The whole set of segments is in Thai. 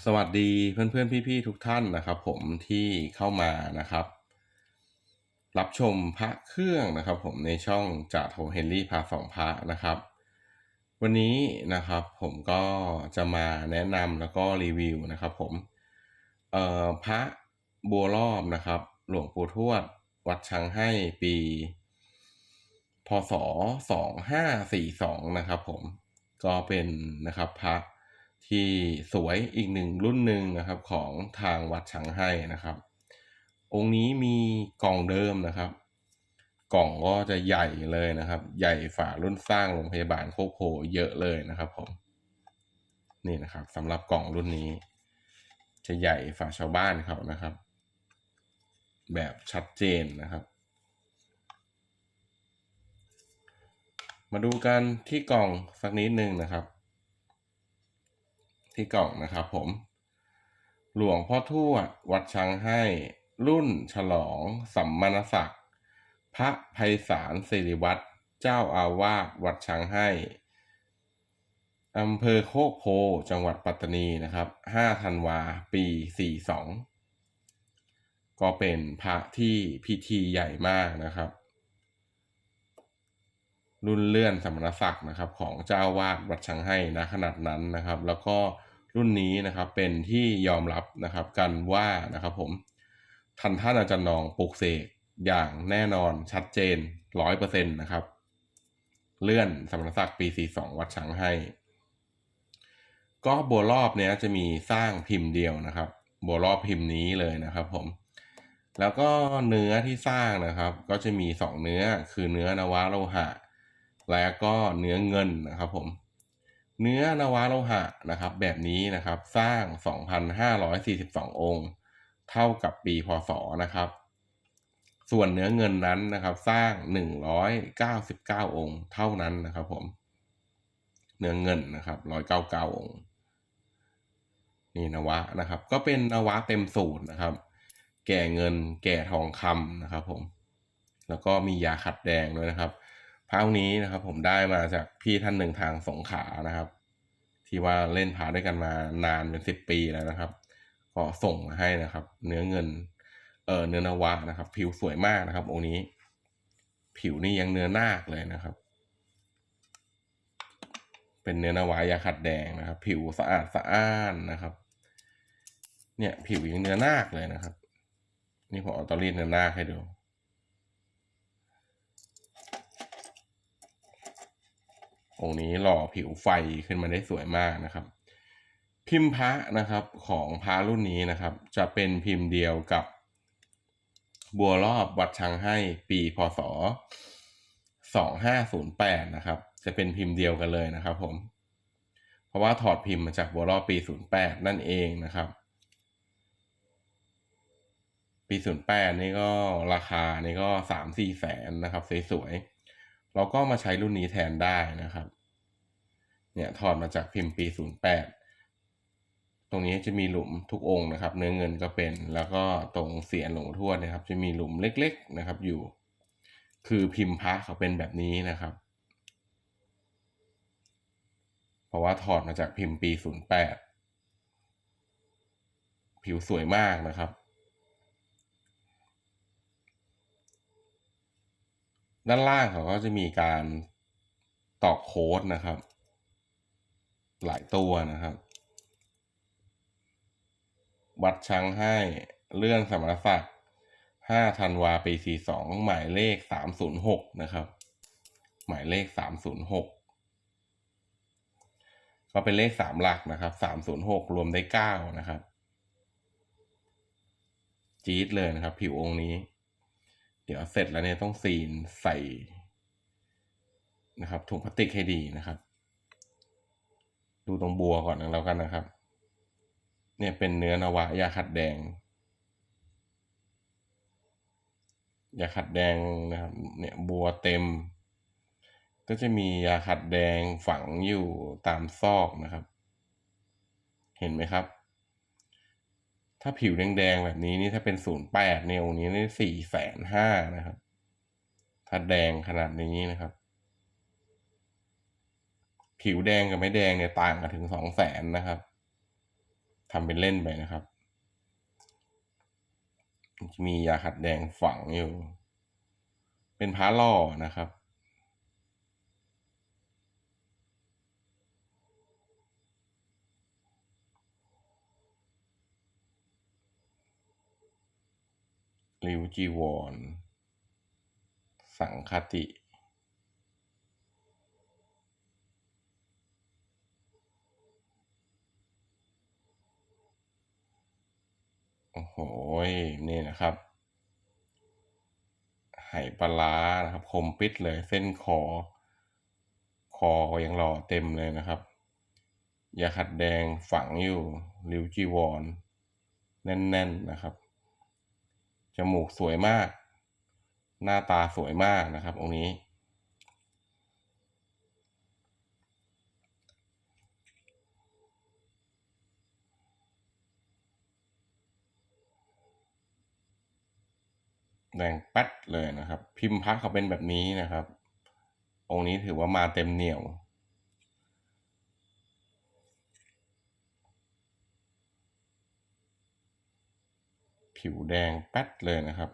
สวัสดีเพื่อนๆพี่ๆทุกท่านนะครับ ผมที่เข้ามานะครับ รับชมพระเครื่องนะครับ ผมในช่องจ่าโทเฮนรี่พาสองพระนะครับ วันนี้นะครับผมก็จะมาแนะนำแล้วก็รีวิวนะครับ ผมเอ่อพระบัวรอบนะครับ หลวงปู่ทวด วัดช้างให้ปี พศสองห้าสี่สองนะครับ ผมก็เป็นนะครับพระ ที่สวยอีกหนึ่งรุ่นหนึ่งนะครับของทางวัดช้างให้นะครับ องค์นี้มีกล่องเดิมนะครับ กล่องก็จะใหญ่เลยนะครับ ใหญ่ฝารุ่นสร้างโรงพยาบาลโคกโพเยอะเลยนะครับผมนี่นะครับสำหรับกล่องรุ่นนี้ จะใหญ่ฝาชาวบ้านเขานะครับ แบบชัดเจนนะครับ มาดูกันที่กล่องสักนิดนึงนะครับ ที่กล่องนะครับผม หลวงพ่อทวด วัดช้างให้ รุ่นฉลอง สัมมณศักดิ์ พระไพศาลสิริวัตรเจ้าอาวาสวัดช้างให้อำเภอโคกโพ จังหวัดปัตตานีนะครับ 5 ธันวา ปี 42 ก็เป็นพระที่พิธีใหญ่มากนะครับ รุ่นเลื่อนสมณศักดิ์นะครับของเจ้าวาดวัดช้างให้นะขนาดนั้นนะครับ แล้วก็รุ่นนี้นะครับเป็นที่ยอมรับนะครับกันว่านะครับผมทันท่านอาจารย์นองปลุกเสกอย่างแน่นอนชัดเจนร้อยเปอร์เซ็นต์นะครับ เลื่อนสมณศักดิ์ปีสี่สองวัดช้างให้ ก็บัวรอบเนี้ยจะมีสร้างพิมพ์เดียวนะครับบัวรอบพิมพ์นี้เลยนะครับผมแล้วก็เนื้อที่สร้างนะครับ ก็จะมีสองเนื้อคือเนื้อนวะโลหะ และก็เนื้อเงินนะครับผม เนื้อนวะโลหะนะครับแบบนี้นะครับสร้าง 2,542 องค์ เท่ากับปีพศนะครับ ส่วนเนื้อเงินนั้นนะครับ สร้าง 199 องค์ เท่านั้นนะครับผม เนื้อเงินนะครับ 199 องค์ นี่นวะนะครับ ก็เป็นนวะเต็มสูตรนะครับ แก่เงินแก่ทองคำนะครับผม แล้วก็มียาขัดแดงด้วยนะครับ พระองค์นี้นะครับ ผมได้มาจากพี่ท่านหนึ่งทางสงขานะครับ ที่ว่าเล่นพาด้วยกันมานานเป็นสิบปีแล้วนะครับ ก็ส่งมาให้นะครับ เนื้อเงิน เออเนื้อนวะนะครับ ผิวสวยมากนะครับองค์นี้ ผิวนี่ยังเนื้อนาคเลยนะครับ เป็นเนื้อนวะยาขัดแดงนะครับ ผิวสะอาดสะอ้านนะครับ เนี่ย ผิวยังเนื้อนาคเลยนะครับ นี่ผมเอาตอรีดเนื้อนาคให้ดู องค์นี้หล่อผิวไฟขึ้นมาได้สวยมากนะครับ พิมพ์พระนะครับของพระรุ่นนี้นะครับ จะเป็นพิมพ์เดียวกับบัวรอบวัดช้างให้ปีพศ 2508 นะครับ จะเป็นพิมพ์เดียวกันเลยนะครับผม เพราะว่าถอดพิมพ์มาจากบัวรอบปี 08 นั่นเองนะครับ ปี 08 นี่ก็ราคานี่ก็ 3-4 แสนนะครับ สวยๆ เราก็มาใช้รุ่นนี้แทนได้นะครับ เนี่ยถอดมาจากพิมพ์ปี 08 ตรงนี้จะมีหลุมทุกองค์นะครับ เนื้อเงินก็เป็น แล้วก็ตรงเสียนหลวงทวดนะครับ จะมีหลุมเล็ก ๆนะครับ อยู่ คือพิมพ์พระเขาเป็นแบบนี้นะครับ เพราะว่าถอดมาจากพิมพ์ปี 08 ผิวสวยมากนะครับ ด้านล่างเขาก็จะมีการตอกโค้ดนะครับ หลายตัวนะครับ วัดช้างให้เลื่อนสมณศักดิ์5ธันวาปี 42 หมายเลข 306 นะครับ หมายเลข 306 ก็เป็นเลข 3 หลักนะครับ 306 รวมได้ 9 นะครับ จี๊ดเลยนะครับ ผิวองค์นี้ เดี๋ยวเสร็จแล้วเนี่ยต้องซีนใส่นะครับถุงพลาสติกให้ดีนะครับ ดูตรงบัวก่อนแล้วกันนะครับ เนี่ยเป็นเนื้อนวะยาขัดแดงยาขัดแดงนะครับเนี่ยบัวเต็ม ก็จะมียาขัดแดงฝังอยู่ตามซอกนะครับ เห็นไหมครับ ถ้าผิวแดงๆแบบนี้นี่ถ้าเป็นศูนย์แปดเนี่ยองค์นี้นี่สี่แสนห้านะครับ ถ้าแดงขนาดนี้นะครับ ผิวแดงกับไม่แดงเนี่ยต่างกันถึงสองแสนนะครับทำเป็นเล่นไปนะครับมียาขัดแดงฝังอยู่ เป็นพระล่อนะครับ ริวจีวร สังคติ โอ้โห นี่นะครับไหปลาร้านะครับคมปิดเลยเส้นคอ คอยังหล่อเต็มเลยนะครับยาขัดแดงฝังอยู่ริวจีวร แน่น ๆ นะครับ จมูกสวยมาก หน้าตาสวยมากนะครับ องค์นี้ แดงแป๊ดเลยนะครับ พิมพ์พระเขาเป็นแบบนี้นะครับ องค์นี้ถือว่ามาเต็มเหนียว ผิวแดงแป๊ดเลยนะครับ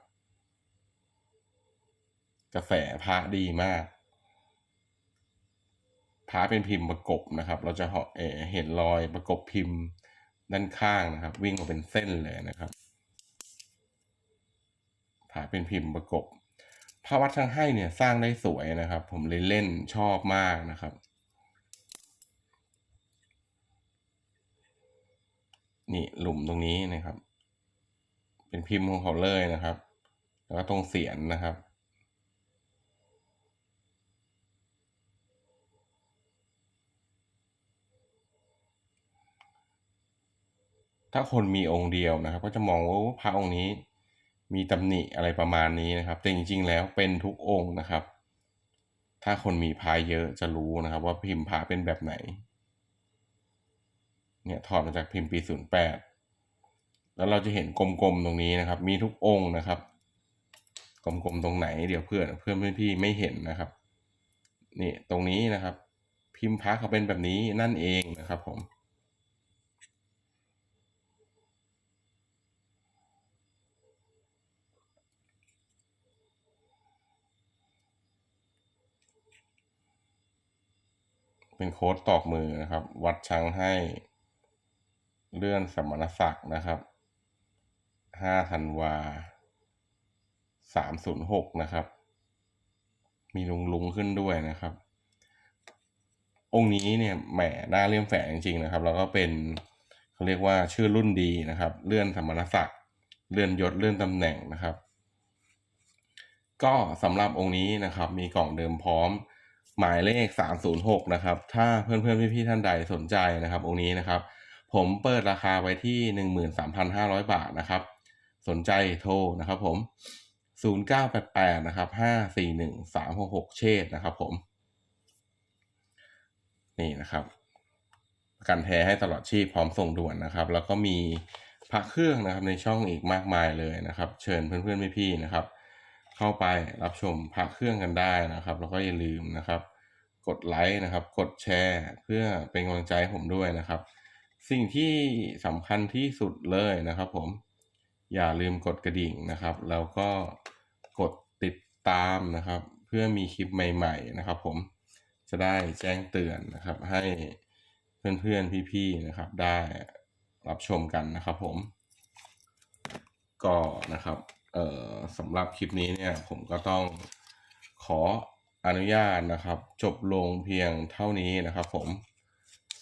กระแสพระดีมากพระเป็นพิมพ์ประกบนะครับ เราจะเเห็นรอยประกบพิมพ์ด้านข้างนะครับ วิ่งมาเป็นเส้นเลยนะครับพระเป็นพิมพ์ประกบพระวัดช่างให้เนี่ยสร้างได้สวยนะครับ ผมเลยเล่นชอบมากนะครับ นี่หลุมตรงนี้นะครับ เป็นพิมพ์ของเขาเลยนะครับ แล้วก็ตรงเสียนนะครับ ถ้าคนมีองค์เดียวนะครับ ก็จะมองว่าพระองค์นี้มีตำหนิอะไรประมาณนี้นะครับ แต่จริงๆแล้วเป็นทุกองค์นะครับ ถ้าคนมีพายเยอะจะรู้นะครับ ว่าพิมพ์พาเป็นแบบไหน เนี่ยถอดมาจากพิมพ์ปีศูนย์ แล้วเราจะเห็นกลมๆตรงนี้นะครับ มีทุกองค์นะครับ กลมๆตรงไหนเดี๋ยวเพื่อนเพื่อนพี่ไม่เห็นนะครับนี่ตรงนี้นะครับ พิมพ์พระเขาเป็นแบบนี้นั่นเองนะครับผมเป็นโค้ดตอกมือนะครับ วัดช้างให้เลื่อนสมณศักดิ์นะครับ ห้าธันวาสามศูนย์หกนะครับ มีลุงลุงขึ้นด้วยนะครับ องค์นี้เนี่ยแหมหน้าเลี่ยมแฝงจริงๆนะครับ แล้วก็เป็นเขาเรียกว่าชื่อรุ่นดีนะครับ เลื่อนสมณศักดิ์เลื่อนยศเลื่อนตำแหน่งนะครับ ก็สำหรับองค์นี้นะครับ มีกล่องเดิมพร้อมหมายเลข 306 นะครับ ถ้าเพื่อนๆ พี่ๆ ท่านใดสนใจนะครับ องค์นี้นะครับ ผมเปิดราคาไว้ที่ 13,500 บาทนะครับ สนใจโทรนะครับผม 0988นะครับ541 366 เชษนะครับผม นี่นะครับกันแท้ให้ตลอดชีพพร้อมส่งด่วนนะครับ แล้วก็มีพระเครื่องนะครับในช่องอีกมากมายเลยนะครับ เชิญเพื่อนๆพี่ๆนะครับ เข้าไปรับชมพระเครื่องกันได้นะครับ แล้วก็อย่าลืมนะครับ กดไลค์นะครับ กดแชร์ เพื่อเป็นกำลังใจผมด้วยนะครับ สิ่งที่สำคัญที่สุดเลยนะครับผม อย่าลืมกดกระดิ่งนะครับ แล้วก็กดติดตามนะครับ เพื่อมีคลิปใหม่ๆนะครับ ผมจะได้แจ้งเตือนนะครับ ให้เพื่อนๆพี่ๆนะครับ ได้รับชมกันนะครับ ผม ก็นะครับเอ่อสำหรับคลิปนี้เนี่ยผมก็ต้องขออนุญาตนะครับ จบลงเพียงเท่านี้นะครับ ผม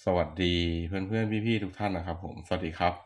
สวัสดีเพื่อนๆพี่ๆทุกท่านนะครับ ผมสวัสดีครับ